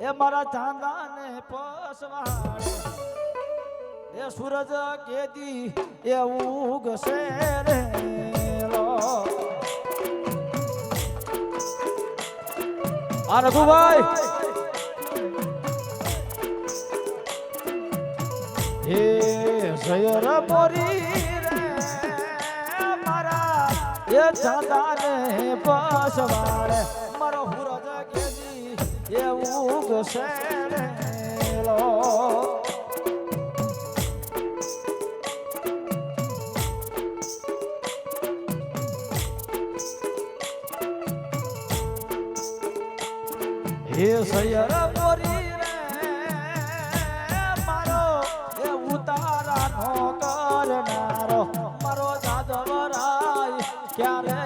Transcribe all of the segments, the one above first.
એ મારા ચાંદાને પસવાડે. એ સૂરજ કેદી એ ઉગશે રે આ રઘુભાઈ. હે શયર મોરી રે મારા, એ ચાંદાને પસવાડે. કેદી એ ઉગશે રે લો હે સૈયર મોરી રે, મારો એ ઉતારાનો કરનારો, મારો જાદવરાય ક્યારે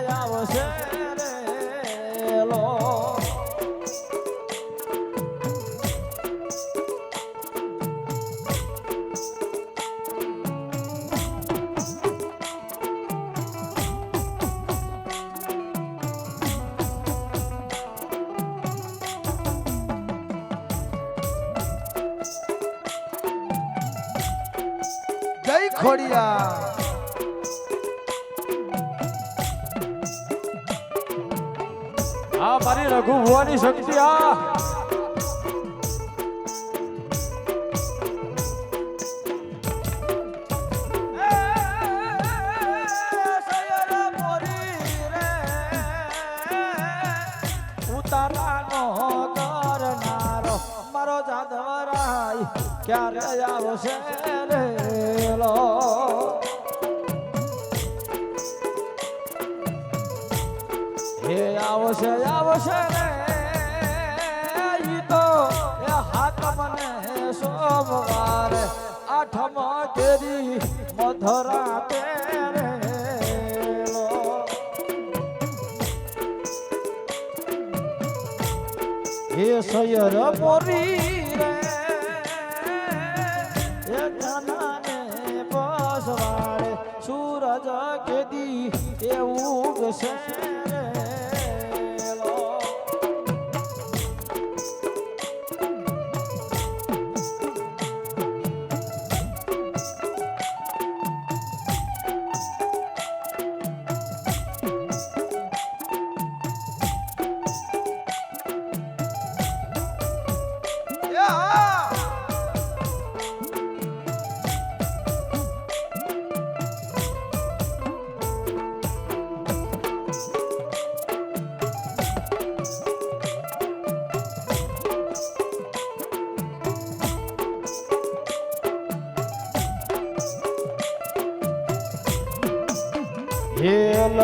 ક્યારે આવશે રે લો હે આવશે આવશે રે ઈ તો એ હાથમને સોમવારે આઠમ કેરી મધરા તેરે હે કેદી એવું ઉગશે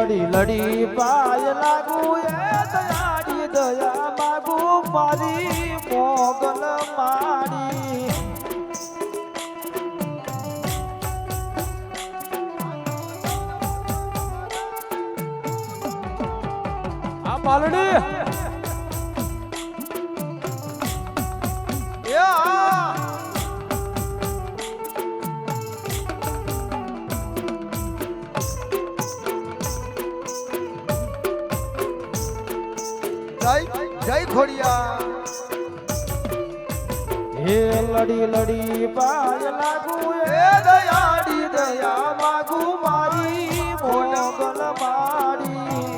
લડી લડી પાય જય ખોડિયા. હે લડી લડી પાય લાગુ હે દયાડી દયા માગુ મારી મોગલ મારી.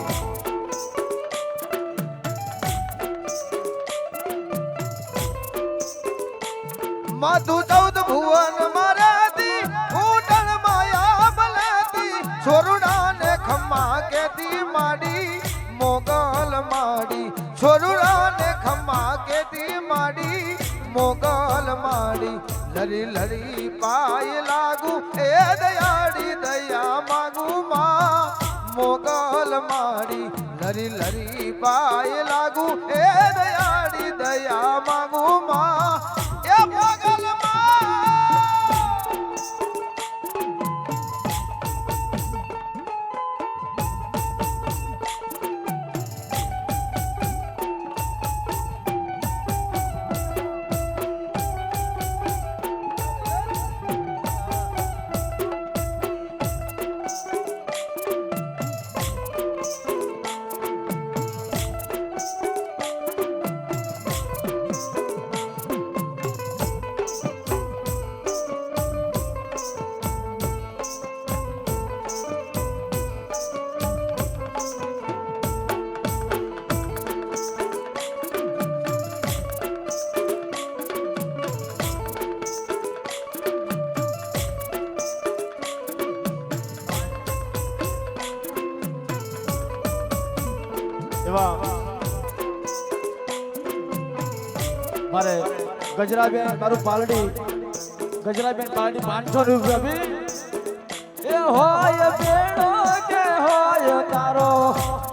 મધુ ચૌદ ભુવન માડી છોરુડા ને ખમ્મા કેતી માડી, મોગલ માડી, લરી લરી પાય લાગુ, એ દયાડી દયા માગુ માં. મોગલ માડી, લરી લરી પાય લાગુ, એ દયાડી દયા માગુ માં. એવા મારે ગજરાબેન મારું પાલડી. ગજરાબેન પાલડી પાંચસો રૂપિયા બી એ હોય બેડો કે હોય તારો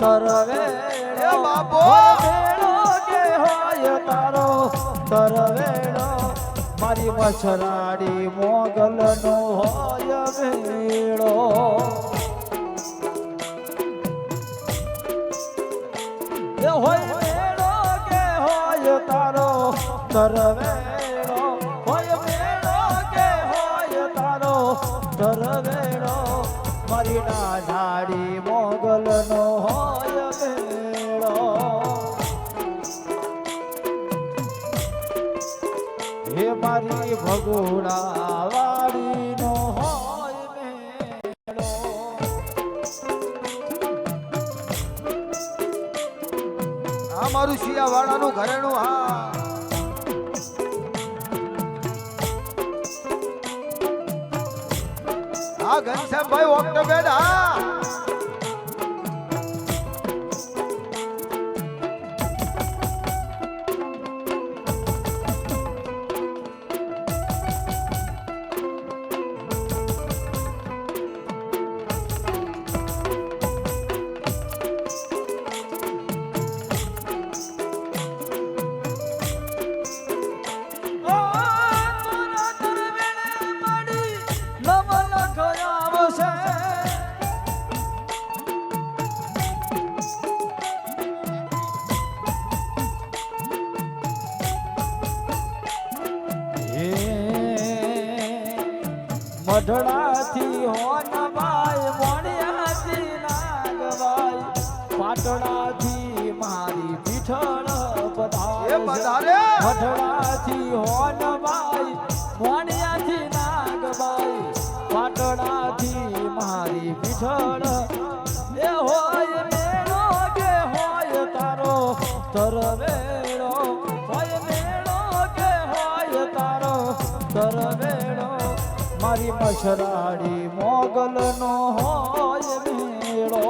તરવે. એ બાપો! બેડો કે હોય તારો તરવેડો મારી મછરાડી મોગલ નો હોય બેડો તરવેડો હોય મેળો કે હોય તારો મેળો હે મારી ભગોડા વાળી. નો હોય મેળો આ મારું શિયાવાળાનું ઘરેણું હા. હા ઘનશ્યામભાઈ ઓક્ટોબેડ હો નવાય મોણિયાથી નાગબાઈ પાટણાથી મારી પીઠળ પધારે પધારે! મઢડાથી હોનબાઈ મોણિયાથી નાગવાય પાટણાથી મારી પીઠળ મારી મછરાડી મોગલનો હોય મેળો.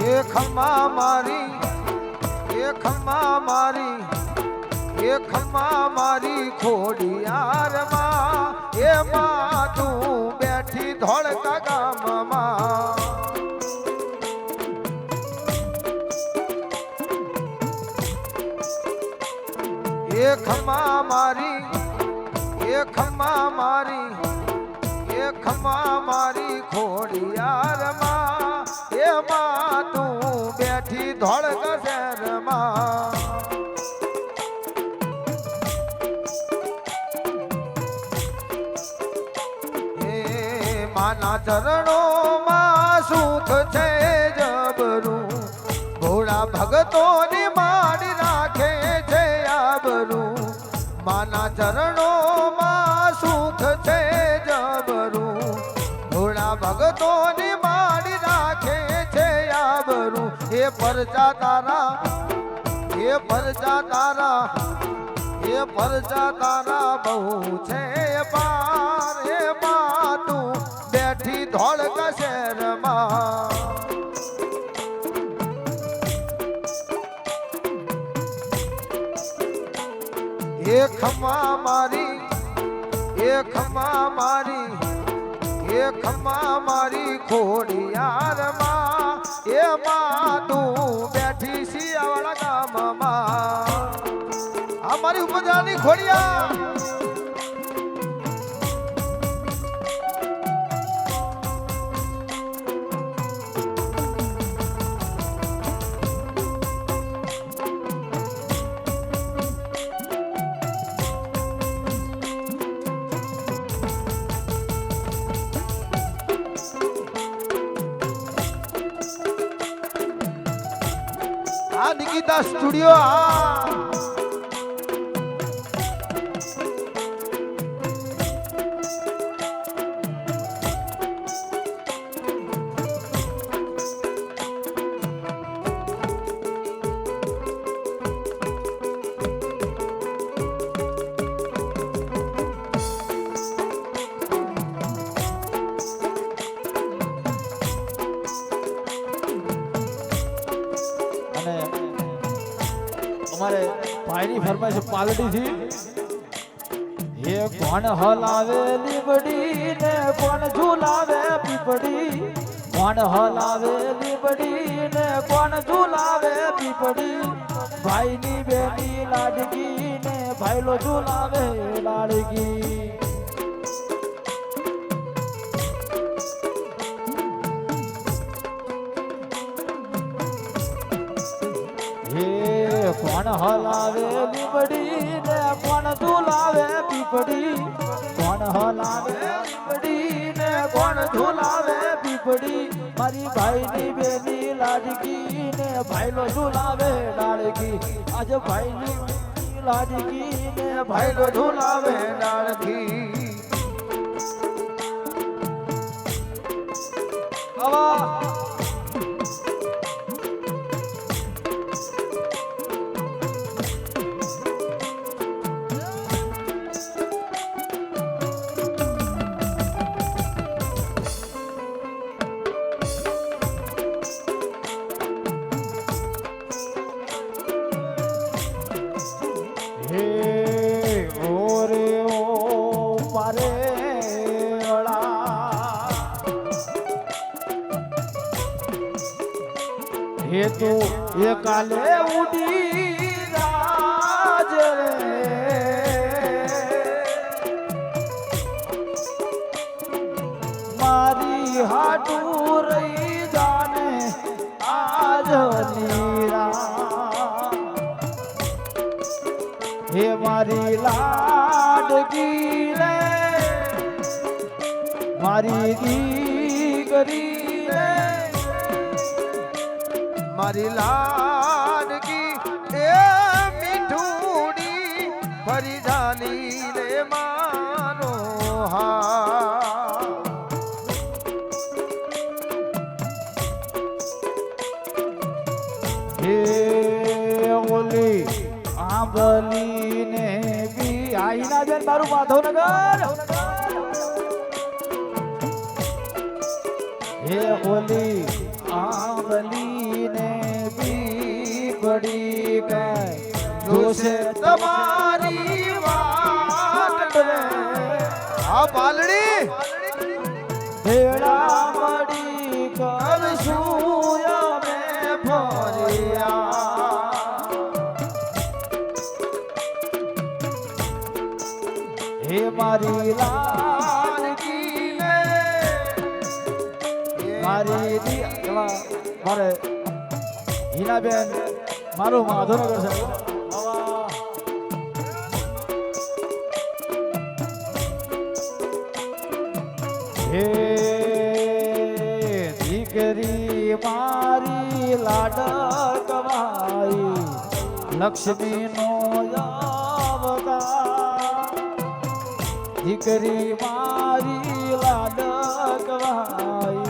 એ ખમ્મા મારી એ ખમ્મા મારી એ ખમ્મા મારી ખોડિયારમાં મારી એમાં તું બેઠી ધોળક શહેરમાં. માના ચરણોમાં સુખ છે જબરું, ભોળા ભગતોની માડી રાખે છે આબરું. માના ચરણોમાં ભોળા ભગતોની માડી રાખે છે આબરું એ પરચા તારા એ પરચા તારા એ પરચા તારા બહુ છે પાર એ માં તું બેઠી ધોળક શહેરમાં એ ખમા મારી એ ખમા મારી એ ખમા મારી ખોડિયારમાં એ માં તું બેઠી શિયાવાળા ગામમાં. આ મારી ઉપજાની ખોડિયા. આ નિકિતા સ્ટુડિયો આ પીપડી ભાઈની બેની લાડકી ને ભાઈલો ઝુલાવે લાડકી. કોણ હલાવે પીપડી ને કોણ ઝુલાવે પીપડી કોણ હલાવે કોણ ઝુલાવે પીપડી મારી ભાઈની બેની લાડકી ને ભાઈલો ઝુલાવે લાડકી. આજે ભાઈની લાડકી ને ભાઈલો ઝુલાવે લાડકી. આવા એ કાલે ઉડી રાજ રે. મારી હાટું રહી જાને આજ નીરા. હે મારી લાડકી રે મારી દીકરી મારી લાડકી, એ મીઠુડી ફરી જાની રે મારો હા હે ઓલી આંબલી ને બી આઈના બેન મારું માધવનગર. હે ઓલી પડી કઈ જોશે તમારી વાત આ પાલડી? ભેળા મળી કરશું અમે ફર્યા. હે મારી લાડકી ને મારી મારે હીનાબેન મારું માધવનગર છે હે દીકરી, મારી લાડકવાઈ લક્ષ્મી નો દીકરી, મારી લાડકવાઈ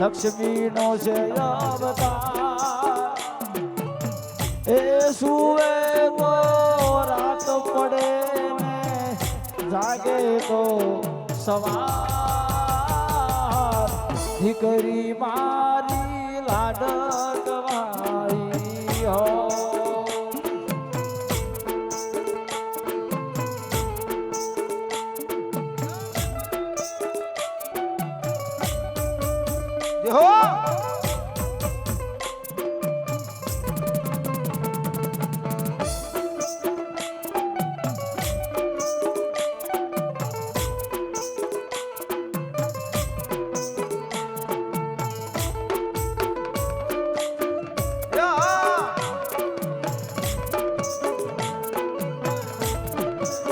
લક્ષ્મી નો છે અવતાર એ સુવે તો રાત પડે ને જાગે તો સવાર. દીકરી મારી લાડકવાઈ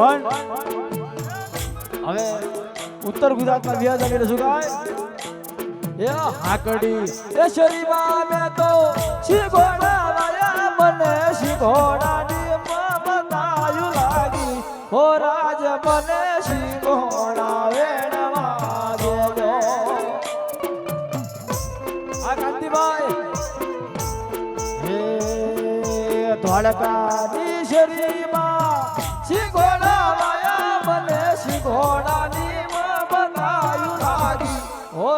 પણ હવે ઉત્તર ગુજરાતમાં વ્યાજ આવી શું કાય એ હાકડી. એ શરીમાં મેં તો શીઘોડા વાયા મને શીઘોડાની મમતાયું લાગી. હો રાજ, મને શીઘોડા વેણવા દેજો આ કાંતિભાઈ. હે ધોળકાની મને શીઘોડાની બનાયું લાગી હો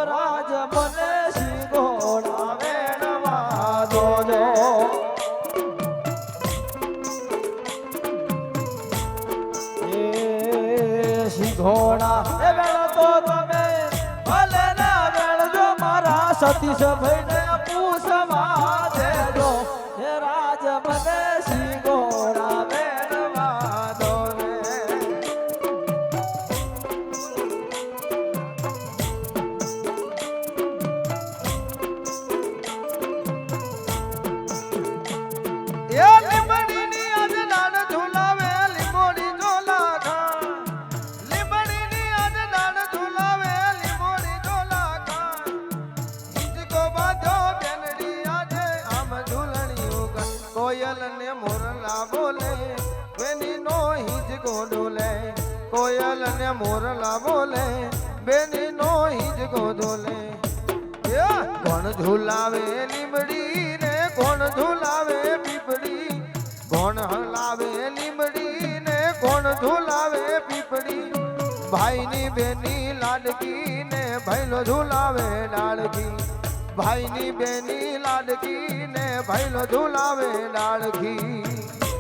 બેની નો હિંચકો ડોલે કોયલ ને મોરલા બોલે બેની નો હિંચકો ડોલે કોણ ઝુલાવે લીમડી ને કોણ ઝુલાવે પીપડી કોણ હલાવે લીમડી ને કોણ ઝુલાવે પીપળી. ભાઈની બેની લાડકી ને ભૈલો ઝુલાવે લાડકી. ભાઈની બેની લાડકી ને ભૈલો ઝુલાવે લાડકી.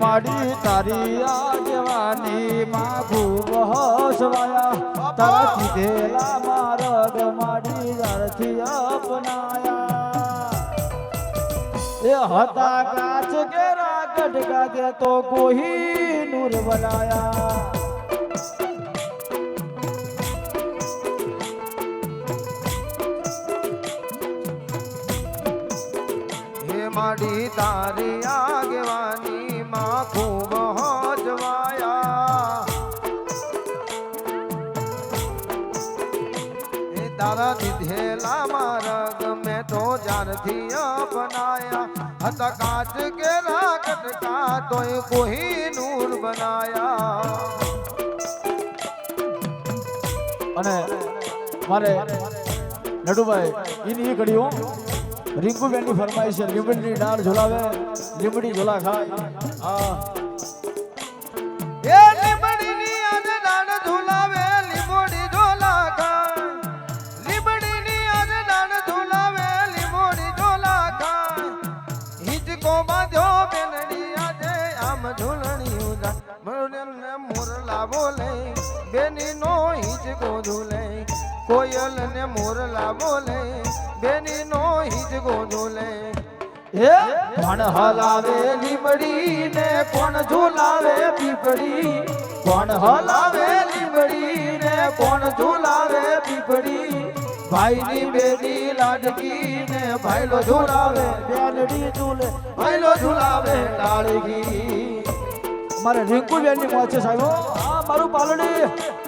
માડી તારી આગેવાની માં ખૂબ હસવાયા તારા કીધેલા મારગ માડી ઝાડથી અપનાયા. એ હતા કાચ કેરા ગઢગા કે તો કોઈ નૂર બનાયા માડી તારી આગેવાની ખૂબ હોજવાયા હે તારા દીધેલા મારગ મેં તો જાનથી અપનાયા હતા કાચ કેરા કટકા તોય કોઈ નૂર બનાયા અને મારે નડુભાઈ એની એ ઘડીઓ છે લીમડીની ડાળ ઝોલાવે. લીમડી ઝોલા ખાય એ લીંબડીની અજનાન ઝુલાવે લીંબોડી ઝોલા ખાય લીંબડીની અજનાન ઝુલાવે લીંબોડી ઝોલા ખાય હિંચકો બાંધ્યો બેનડી આજે, આમ ઝૂલણી ઉજા મરને મોરલા બોલે બેની નો હિંચકો ઝૂલે કોયલ ને મોરલા બોલે બેની નો હિંચકો ઝૂલે એ કોણ હલાવે લીમડી ને કોણ ઝુલાવે પીપળી? કોણ હલાવે લીમડી ને કોણ ઝુલાવે પીપળી? ભાઈની બેની લાડકી ને ભાઈલો ઝુલાવે. બેનડી ઝૂલે ભાઈલો ઝુલાવે લાડકી મારે રિંકુ બેનની મોજ છે સાહેબ હા મારું પાલડી.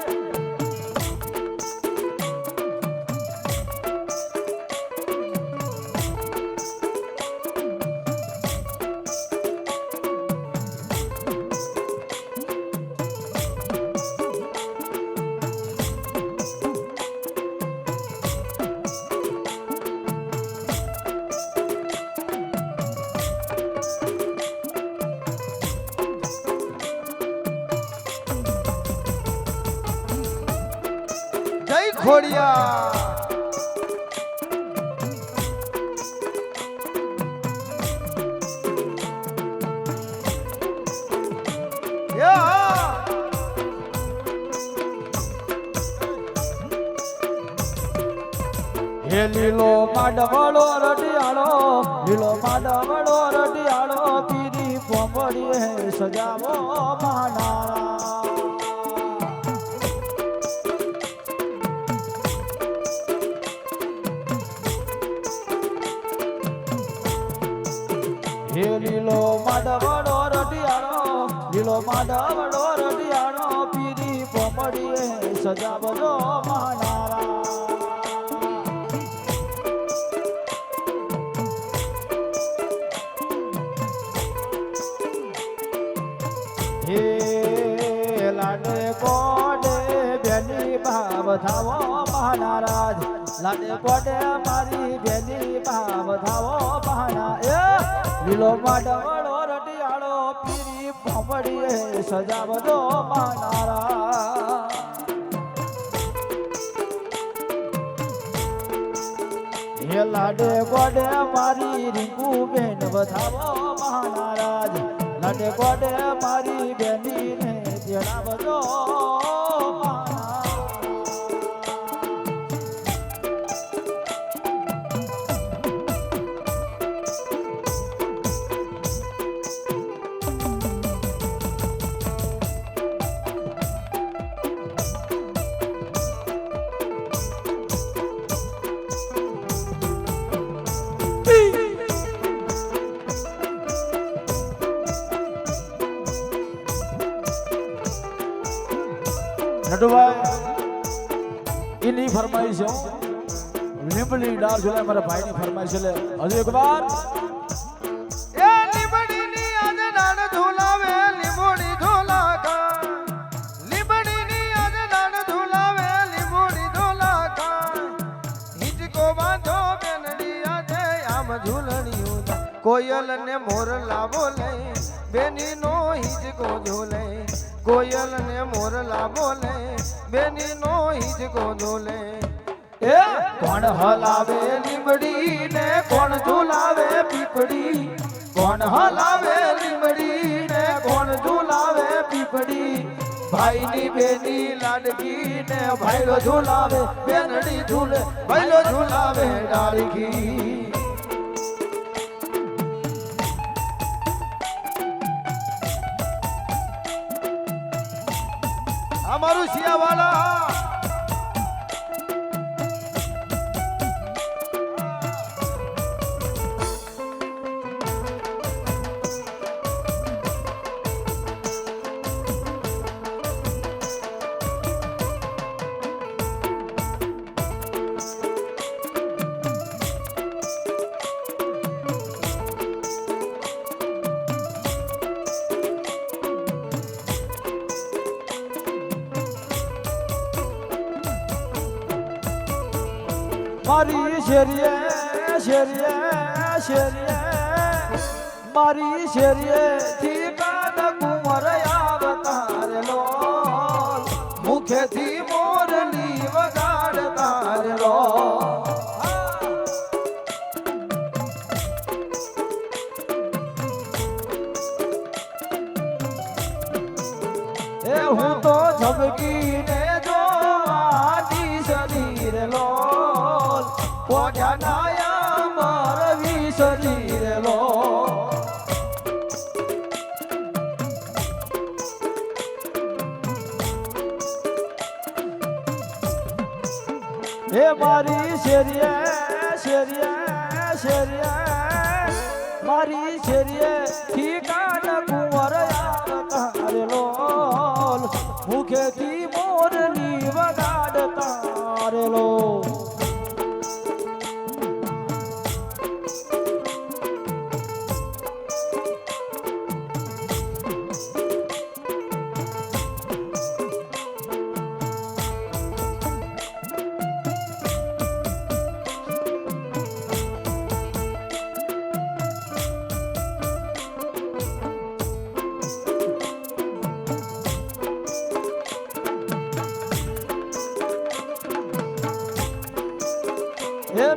લીલો માડવળો રડિયાળો લીલો માડવળો રડિયાળો પીરી પોંપડી હે સજાવો માનારા હે લીલો માડવળો રડિયાળો લીલો માડવળો રડિયાળો પીરી પોંપડી હે સજાવજો વધાવો મહારાજ લાડે કોડે મારી બેની બા વધાવો મહાના એ લીલો માડવડો રટિયાળો, પીરી ભમડીએ સજાવજો મહાનારા હે લાડે ગોડે મારી રીંકુ બેન વધાવો મહારાજ લાડે ગોડે મારી બેની ને તેડાવજો. મહારાજ. નટુભાઈ એની ફરમાઈશ હો. લીંબડી ડાળ જોડે મારા ભાઈની ફરમાઈશ એટલે હજુ એક વાર. કોયલ ને મોર લાવો લઈ બેની નો હિંચકો ઝૂલે. કોયલ ને મોરલા બોલે બેની નો હિંચકો ઝૂલે એ? કોણ હલાવે લીમડી ને કોણ ઝુલાવે પીપડી કોણ હલાવે લીમડી ને કોણ ઝુલાવે પીપડી ભાઈની બેની લાડકી ને ભાઈલો ઝુલાવે, બેનડી ઝૂલે ભાઈલો ઝુલાવે ડાળકી મારી શેરીએ થી કાન કુંવર આવતારેલો મુખેથી મોરલી વગાડતારેલો એ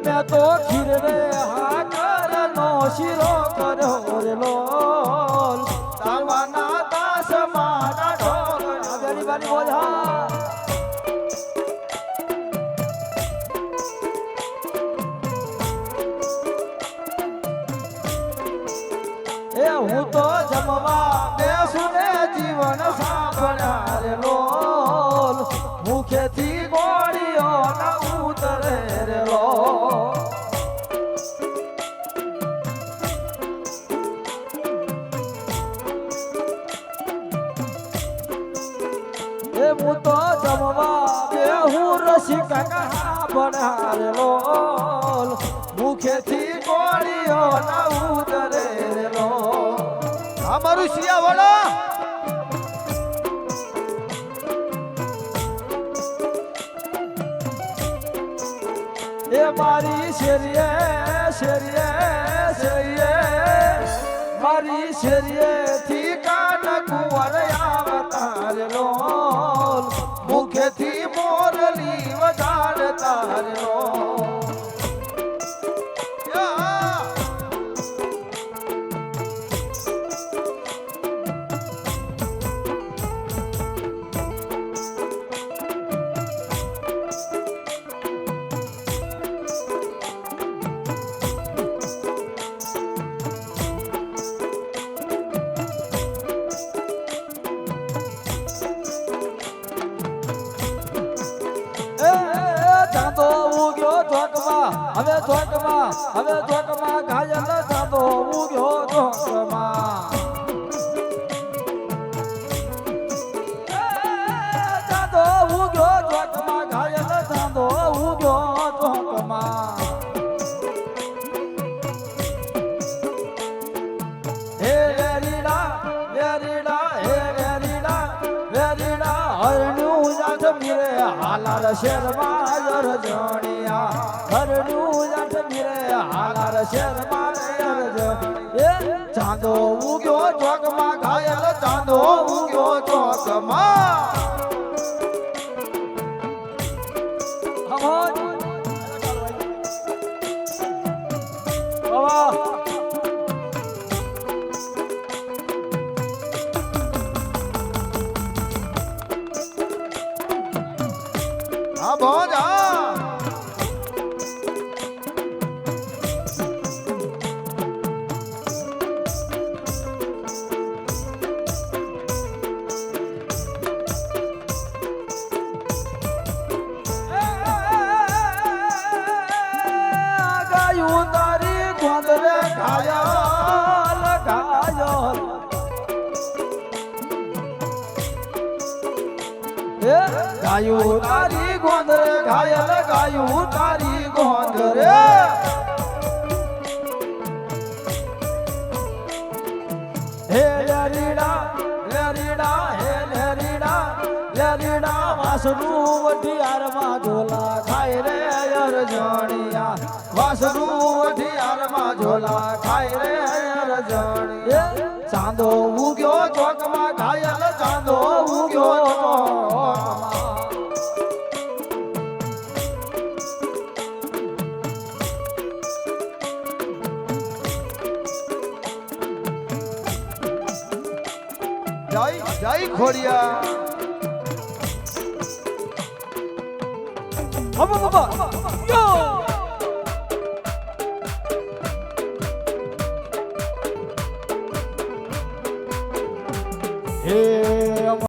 મેં તો ખીર રે હાકર નો શીરો કર્યો રે લોલ કહા બનાર લોલ મુખેથી કોળીઓ ના ઉદરે રે લો અમારું શિયા વડો એ મારી શેરીએ શેરીએ શેરીએ મારી লাগলো 더 ચાંદો ઉગ્યો ચોકમાં ઘાયલ ચાંદો ઉગ્યો ચોકમાં. વાસનું વઢિયારમાં ઝોલા ખાય રે અરજણિયા. વાસનું વઢિયારમાં ઝોલા ખાય રે અરજણિયા. ચાંદો ઉગ્યો ચોકમાં ઘાયલ ચાંદો ઉગ્યો જય જય ખોડિયા. 한번 봐봐. 야!